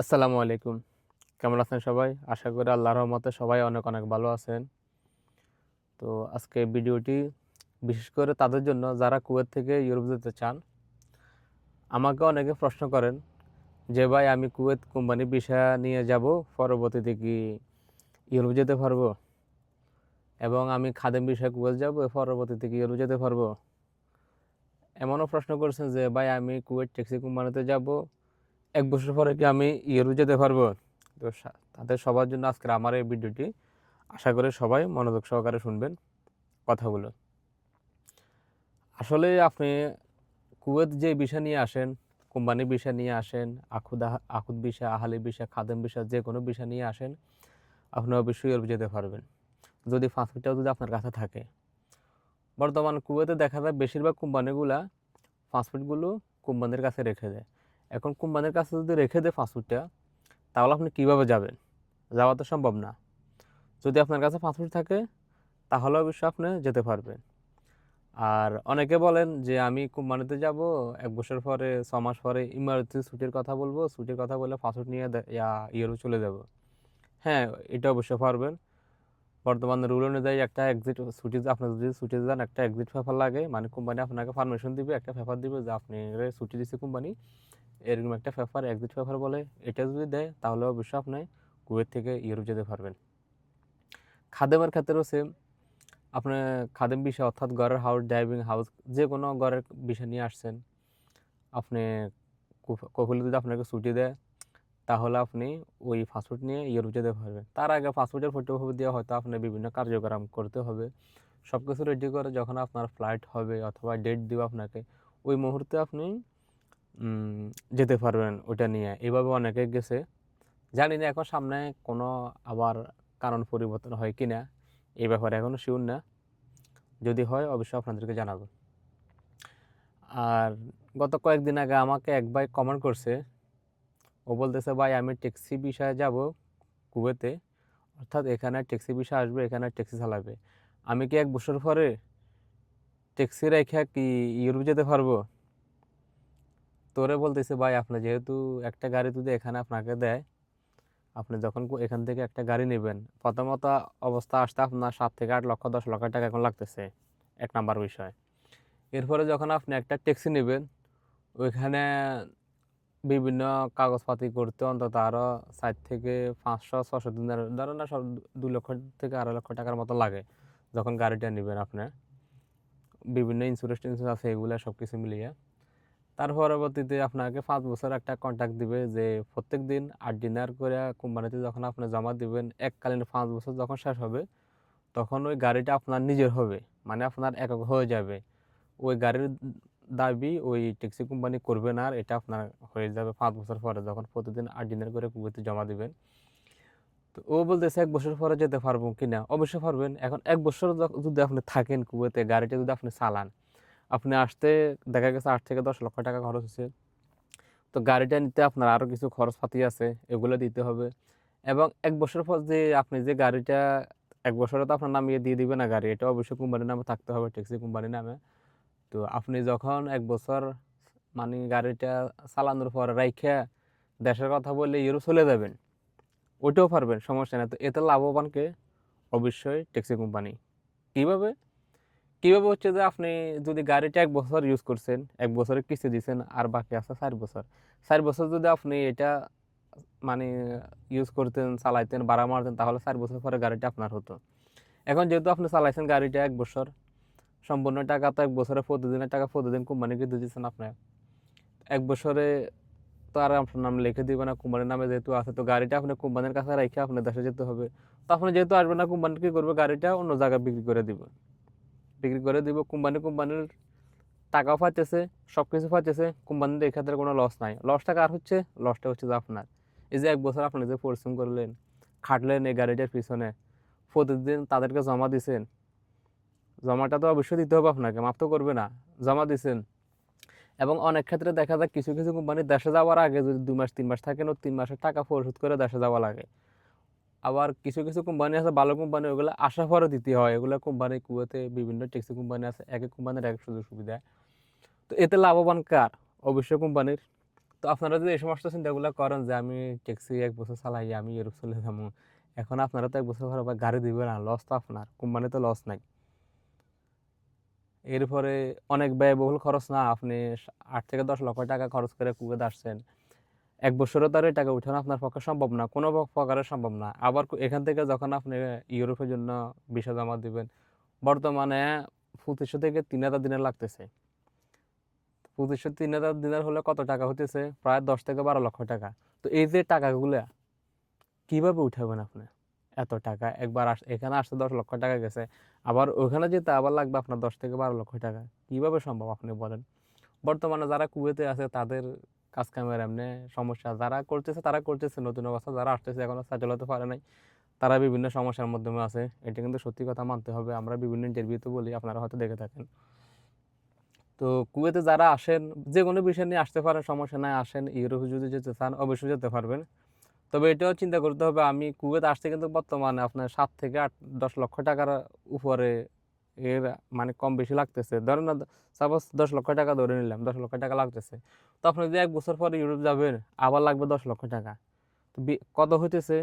আসসালামু আলাইকুম। কেমন আছেন সবাই? আশা করি আল্লাহ রহমতে সবাই অনেক অনেক ভালো আছেন। তো আজকে ভিডিওটি বিশেষ করে তাদের জন্য যারা কুয়েত থেকে ইউরোপ যেতে চান, আমাকে অনেকে প্রশ্ন করেন যে, ভাই, আমি কুয়েত কোম্পানি বিষয় নিয়ে যাব, পরবর্তীতে কি ইউরোপ যেতে পারব? এবং আমি খাদেম বিষয়ে কুয়েত যাব, পরবর্তীতে কি ইউরোপ যেতে পারব? এমনও প্রশ্ন করছেন যে, ভাই, আমি কুয়েত ট্যাক্সি কোম্পানিতে যাব এক বছর পরে কি আমি ইউরোপ যেতে পারব? তো তাদের সবার জন্য আজকের আমার এই ভিডিওটি। আশা করে সবাই মনোযোগ সহকারে শুনবেন কথাগুলো। আসলে আপনি কুয়েত যে বিষয় নিয়ে আসেন কোম্পানি বিষয় নিয়ে আসেন, আখুদ আখুদ বিষয়, আহালি বিষয়, খাদেম বিষয়, যে কোনো বিষয় নিয়ে আসেন, আপনি অবশ্যই ইউরোপ যেতে পারবেন। যদি পাসপোর্টটাও যদি আপনার কাছে থাকে। বর্তমান কুয়েতে দেখা যায়, বেশিরভাগ কোম্পানিগুলা পাসপোর্টগুলো কোম্পানির কাছে রেখে দেয়। এখন কোম্পানির কাছে যদি রেখে দেয় পাসপোর্টটা তাহলে আপনি কীভাবে যাবেন? যাওয়া তো সম্ভব না। যদি আপনার কাছে পাসপোর্ট থাকে, তাহলে অবশ্যই আপনি যেতে পারবেন। আর অনেকে বলেন যে, আমি কোম্পানিতে যাব, এক বছর পরে, ছ মাস পরে ইমার্জেন্সি ছুটির কথা বলব, ছুটির কথা বলে পাসপোর্ট নিয়ে ইয়া, ইয়েরও চলে যাব। হ্যাঁ এটা অবশ্যই পারবেন। বর্তমান রুল অনুযায়ী একটা এক্সিট ছুটি, আপনি যদি ছুটি যান, একটা এক্সিট পেপার লাগে মানে কোম্পানি আপনাকে পারমিশন দিবে, একটা পেপার দিবে যে, আপনি ছুটি দিচ্ছে কোম্পানি এরকম একটা পেপার এক্সিট পেপার বলে, এটা যদি দেয়, তাহলে অবশ্যই আপনি কুয়েত থেকে ইউরোপ যেতে পারবেন। খাদেমের ক্ষেত্রেও সেম আপনি খাদেম বিষয়, অর্থাৎ ঘরের হাউস ড্রাইভিং হাউস যে কোনো ঘরের বিষয় নিয়ে আসছেন, আপনি কখলে যদি আপনাকে ছুটি দেয়, তাহলে আপনি ওই পাসপোর্ট নিয়ে ইউরোপ যেতে পারবেন। তার আগে পাসপোর্টের ফটোকপি দিয়ে হয়তো আপনার বিভিন্ন কার্যক্রম করতে হবে। সব কিছু রেডি করে যখন আপনার ফ্লাইট হবে অথবা ডেট দিবে আপনাকে, ওই মুহূর্তে আপনি যেতে পারবেন ওটা নিয়ে। এভাবে অনেকে গেছে। জানি না এখন সামনে কোনো আবার কারণ পরিবর্তন হয় কি না এই ব্যাপারে এখনও শিওর না। যদি হয় অবশ্যই আপনাদেরকে জানাব। আর গত কয়েকদিন আগে আমাকে এক ভাই কমেন্ট করছে। ও বলতেছে, ভাই, আমি ট্যাক্সি বিষয়ে যাব কুয়েতে। অর্থাৎ এখানে ট্যাক্সি বিষয় আসবে, এখানে ট্যাক্সি চালাবে। আমি কি এক বছর পরে ট্যাক্সি রেখে কি ইউরোপ যেতে পারব? তোরে বলতেছে, ভাই, আপনি যেহেতু একটা গাড়ি যদি এখানে আপনাকে দেয়, আপনি যখন এখান থেকে একটা গাড়ি নেবেন, প্রথমত অবস্থা আসতে আপনার সাত থেকে আট লক্ষ, দশ লক্ষ টাকা এখন লাগতেছে, এক নাম্বার বিষয়। এরপরে যখন আপনি একটা ট্যাক্সি নেবেন, ওইখানে বিভিন্ন কাগজপাতি করতে অন্তত আরও চার থেকে পাঁচশো, ছশো দিনের ধরেন না, সব দু লক্ষ থেকে আড়াই লক্ষ টাকার মতো লাগে যখন গাড়িটা নেবেন আপনি। বিভিন্ন ইন্স্যুরেন্স টিন্স্যুরেন্স আছে, এগুলো সব কিছু মিলিয়ে। তার পরবর্তীতে আপনাকে পাঁচ বছর একটা কন্ট্রাক্ট দিবে যে প্রত্যেক দিন আট দিনার করে কোম্পানিতে যখন আপনি জমা দিবেন, এককালীন পাঁচ বছর যখন শেষ হবে, তখন ওই গাড়িটা আপনার নিজের হবে মানে আপনার একক হয়ে যাবে। ওই গাড়ির দাবি ওই ট্যাক্সি কোম্পানি করবে না আর এটা আপনার হয়ে যাবে পাঁচ বছর পরে যখন প্রতিদিন আট দিনের করে কুয়েতে জমা দিবেন। তো ও বলতেছে এক বছর পরে যেতে পারব কি না অবশ্যই পারবেন। এখন এক বছর যদি আপনি থাকেন কুয়েতে গাড়িটা যদি আপনি চালান আপনি আসতে দেখা গেছে আট থেকে দশ লক্ষ টাকা খরচ হচ্ছে তো গাড়িটা নিতে আপনার আরও কিছু খরচপাতি আছে, এগুলো দিতে হবে। এবং এক বছর পর যে আপনি যে গাড়িটা, এক বছরে তো আপনার নামিয়ে দিয়ে দিবে না গাড়ি, এটা অবশ্যই কোম্পানির নামে থাকতে হবে, ট্যাক্সি কোম্পানির নামে। তো আপনি যখন এক বছর মানে গাড়িটা চালানোর পর রাইখা দেশের কথা বললে ইউরোপ চলে যাবেন, ওইটাও পারবেন, সমস্যা নেই। তো এতে লাভবানকে অবশ্যই ট্যাক্সি কোম্পানি। কীভাবে? কীভাবে হচ্ছে যে আপনি যদি গাড়িটা এক বছর ইউজ করছেন, এক বছরের কিস্তি দিচ্ছেন আর বাকি আছে চার বছর চার বছর যদি আপনি এটা মানে ইউজ করতেন, চালাইতেন, ভাড়া মারতেন, তাহলে চার বছর পরে গাড়িটা আপনার হতো। এখন যেহেতু আপনি চালাইছেন গাড়িটা এক বছর, সম্পূর্ণ টাকা তো এক বছরে প্রতিদিনের টাকা প্রতিদিন কোম্পানিকে দিয়ে দিচ্ছেন আপনি। এক বছরে তো আর আপনার নাম লিখে দিবে না কোম্পানির নামে যেহেতু আছে, তো গাড়িটা আপনি কোম্পানির কাছে রেখে আপনার দেশে যেতে হবে। তো আপনি যেহেতু আসবেন না কোম্পানি কী করবে? গাড়িটা অন্য জায়গায় বিক্রি করে দিবে। বিক্রি করে দিব, কোম্পানি কোম্পানির টাকাও পাইতেছে সব কিছু পাইতেছে কোম্পানির এই ক্ষেত্রে কোনো লস নাই। লসটা কার হচ্ছে? লসটা হচ্ছে যে আপনার। এই যে এক বছর আপনি যে পরিশ্রম করলেন, খাটলেন এই গাড়িটার পিছনে, প্রতিদিন তাদেরকে জমা দিছেন। জমাটা তো অবশ্যই দিতে হবে আপনাকে, মাফ তো করবে না, জমা দিছেন। এবং অনেক ক্ষেত্রে দেখা যায় কিছু কিছু কোম্পানি দেশে যাওয়ার আগে যদি দুই মাস, তিন মাস থাকেন ও তিন মাসের টাকা পরিশোধ করে দেশে যাওয়া লাগে। আবার কিছু কিছু কোম্পানি আছে, ভালো কোম্পানি ওগুলো আশা পরে দিতে হয়। এগুলো কোম্পানি কুয়েতে বিভিন্ন ট্যাক্সি কোম্পানি আছে এক এক কোম্পানির এক সুযোগ সুবিধা। তো এতে লাভবান কার? অবশ্যই কোম্পানির তো আপনারা যদি এই সমস্ত চিন্তাগুলো করেন যে আমি ট্যাক্সি এক বছর চালাই, আমি ইউরোপ চলে যাব, এখন আপনারা তো এক বছর পরে গাড়ি দিবে না লস তো আপনার কোম্পানি তো লস নাই। এরপরে অনেক ব্যয়বহুল খরচ না, আপনি আট থেকে দশ লক্ষ টাকা খরচ করে কুয়েত আসছেন। এক বছরও তার এই টাকা উঠানো আপনার পক্ষে সম্ভব না, কোনো প্রকারে সম্ভব না। আবার এখান থেকে যখন আপনি ইউরোপের জন্য ভিসা জমা দিবেন, বর্তমানে পঁচিশশো থেকে তিন হাজার দিনের লাগতেছে। পঁচিশশো তিন হাজার দিনের হলে কত টাকা হতেছে প্রায় দশ থেকে বারো লক্ষ টাকা। তো এই যে টাকাগুলো, কীভাবে উঠাবেন আপনি? এত টাকা, একবার আস, এখানে আসতে দশ লক্ষ টাকা গেছে, আবার ওখানে যেতে আবার লাগবে আপনার দশ থেকে বারো লক্ষ টাকা। কীভাবে সম্ভব আপনি বলেন? বর্তমানে যারা কুয়েতে আছে তাদের কাজ কামের এমনি সমস্যা। যারা করতেছে, তারা করতেছে। নতুন অবস্থা, যারা আসতেছে, এখনও সেটেল হতে পারে নাই। তারা বিভিন্ন সমস্যার মাধ্যমে আছে। এটা কিন্তু সত্যি কথা মানতে হবে। আমরা বিভিন্ন ইন্টারভিউতে বলি, আপনারা হয়তো দেখে থাকেন। তো কুয়েতে যারা আসেন, যে কোনো বিষয় নিয়ে আসতে পারেন, সমস্যা নাই। আসেন, ইউরোপে যদি যেতে চান, অবশ্যই যেতে পারবেন। তবে এটাও চিন্তা করতে হবে, আমি কুয়েতে আসতে কিন্তু বর্তমানে আপনার সাত থেকে আট, দশ লক্ষ টাকার উপরে এর মানে কম বেশি লাগতেছে। ধরেন না সাপোজ দশ লক্ষ টাকা ধরে নিলাম, দশ লক্ষ টাকা লাগতেছে। তো আপনি যদি এক বছর পরে ইউরোপ যাবেন আবার লাগবে দশ লক্ষ টাকা। তো কত হইতেছে?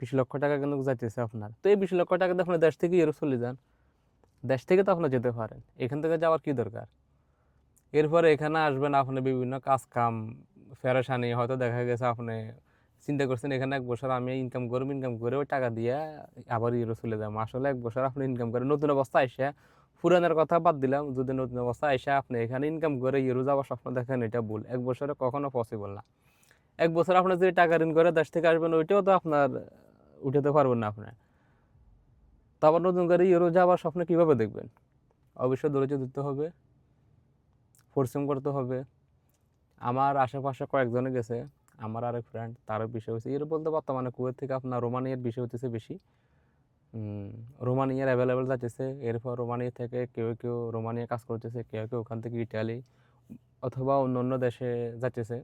বিশ লক্ষ টাকা কিন্তু যাইতেছে আপনার। তো এই বিশ লক্ষ টাকা আপনি দেশ থেকে ইউরোপ চলে যান। দেশ থেকে তো আপনি যেতে পারেন। এখান থেকে যাওয়ার কি দরকার? এরপরে এখানে আসবেন, আপনি বিভিন্ন কাজ কাম ফেরেশানি হয়তো দেখা গেছে আপনি চিন্তা করছেন, এখানে এক বছর আমি ইনকাম করব ইনকাম করে ওই টাকা দিয়ে আবার ইউরো চলে যাব। আসলে এক বছর আপনি ইনকাম করে নতুন অবস্থা আইসা, পুরানের কথা বাদ দিলাম, যদি নতুন অবস্থা আইসা আপনি এখানে ইনকাম করে ইউরো যাওয়ার স্বপ্ন দেখেন, এটা ভুল। এক বছরে কখনো পসিবল না। এক বছর আপনি যদি টাকা ঋণ করে দেশ থেকে আসবেন, ওইটাও তো আপনার উঠাতে পারবেন না আপনি। তারপর নতুন করে ইউরো যাওয়ার স্বপ্ন কীভাবে দেখবেন? অবশ্যই ধৈর্য দিতে হবে, পরিশ্রম করতে হবে। আমার আশেপাশে কয়েকজনে গেছে আমার আরেক ফ্রেন্ড তারও বিষয় হচ্ছে এর বলতে বর্তমানে কুয়েত থেকে আপনার রোমানিয়ার বিষয় হতেছে বেশি। রোমানিয়ার অ্যাভেলেবেল যাচ্ছে এরপর রোমানিয়া থেকে কেউ কেউ রোমানিয়া কাজ করতেছে, কেউ কেউ ওখান থেকে ইটালি অথবা অন্য অন্য দেশে যাচ্ছে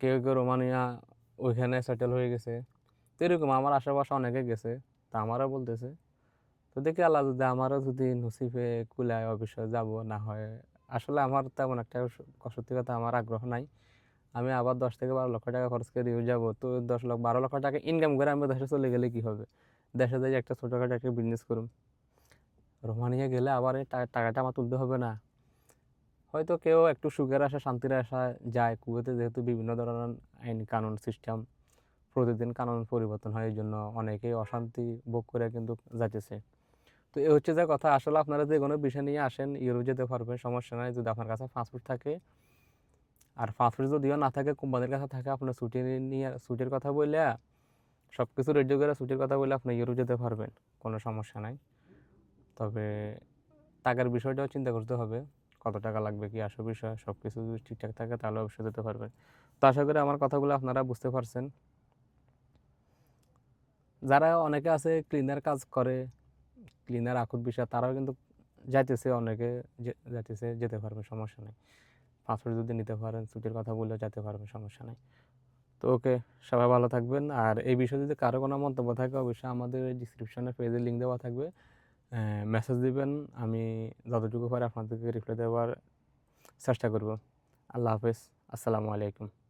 কেউ কেউ রোমানিয়া ওইখানে সেটেল হয়ে গেছে। তো এরকম আমার আশেপাশে অনেকে গেছে, তা আমারও বলতেছে। তো দেখি আল্লাহ যদি আমারও যদি নসিফে কুলায় অবশ্যই যাব, না হয় আসলে আমার তেমন একটা সত্যি কথা আমার আগ্রহ নাই। আমি আবার দশ থেকে বারো লক্ষ টাকা খরচ করে যাব। তো দশ লক্ষ, বারো লক্ষ টাকা ইনকাম করে আমি দেশে চলে গেলে কী হবে? দেশে যাই একটা ছোটোখাটো একটা বিজনেস করুম। রোমানিয়া গেলে আবার এই টাকাটা আমার তুলতে হবে না। হয়তো কেউ একটু সুখের আশা শান্তির আশা যায়। কুয়েতে যেহেতু বিভিন্ন ধরনের আইন, কানুন সিস্টেম প্রতিদিন কানুন পরিবর্তন হয়, এই জন্য অনেকেই অশান্তি ভোগ করে কিন্তু যাইতেছে। তো এই হচ্ছে যে কথা। আসলে আপনারা যে কোনো বিষয় নিয়ে আসেন, ইউরোপ যেতে পারবেন, সমস্যা নাই। যদি আপনার কাছে পাসপোর্ট থাকে আর পাসপোর্ট যদিও না থাকে, কোম্পানির কাছে থাকে আপনার ছুটি নিয়ে ছুটির কথা বললে সব কিছু রেডি করে ছুটির কথা বলে আপনি ইউরোপ যেতে পারবেন, কোনো সমস্যা নাই। তবে টাকার বিষয়টাও চিন্তা করতে হবে, কত টাকা লাগবে, কি আসল বিষয় সব কিছু যদি ঠিকঠাক থাকে, তাহলে অবশ্যই যেতে পারবেন। তো আশা করি আমার কথাগুলো আপনারা বুঝতে পারছেন। যারা অনেকে আছে ক্লিনার কাজ করে ক্লিনার আকুত বিষয়, তারাও কিন্তু যাইতেছে, অনেকে যাইতেছে, যেতে পারবে, সমস্যা নেই। পাসপোর্ট যদি নিতে পারেন ছুটির কথা বলে যেতে পারবেন সমস্যা নাই। তো ওকে, সবাই ভালো থাকবেন। আর এই বিষয়ে যদি কারও কোনো মন্তব্য থাকে, অবশ্যই আমাদের ডিসক্রিপশনে পেজে লিঙ্ক দেওয়া থাকবে। মেসেজ দিবেন, আমি যতটুকু পারি আপনাদেরকে রিপ্লাই দেওয়ার চেষ্টা করব। আল্লাহ হাফেজ, আসসালামু আলাইকুম।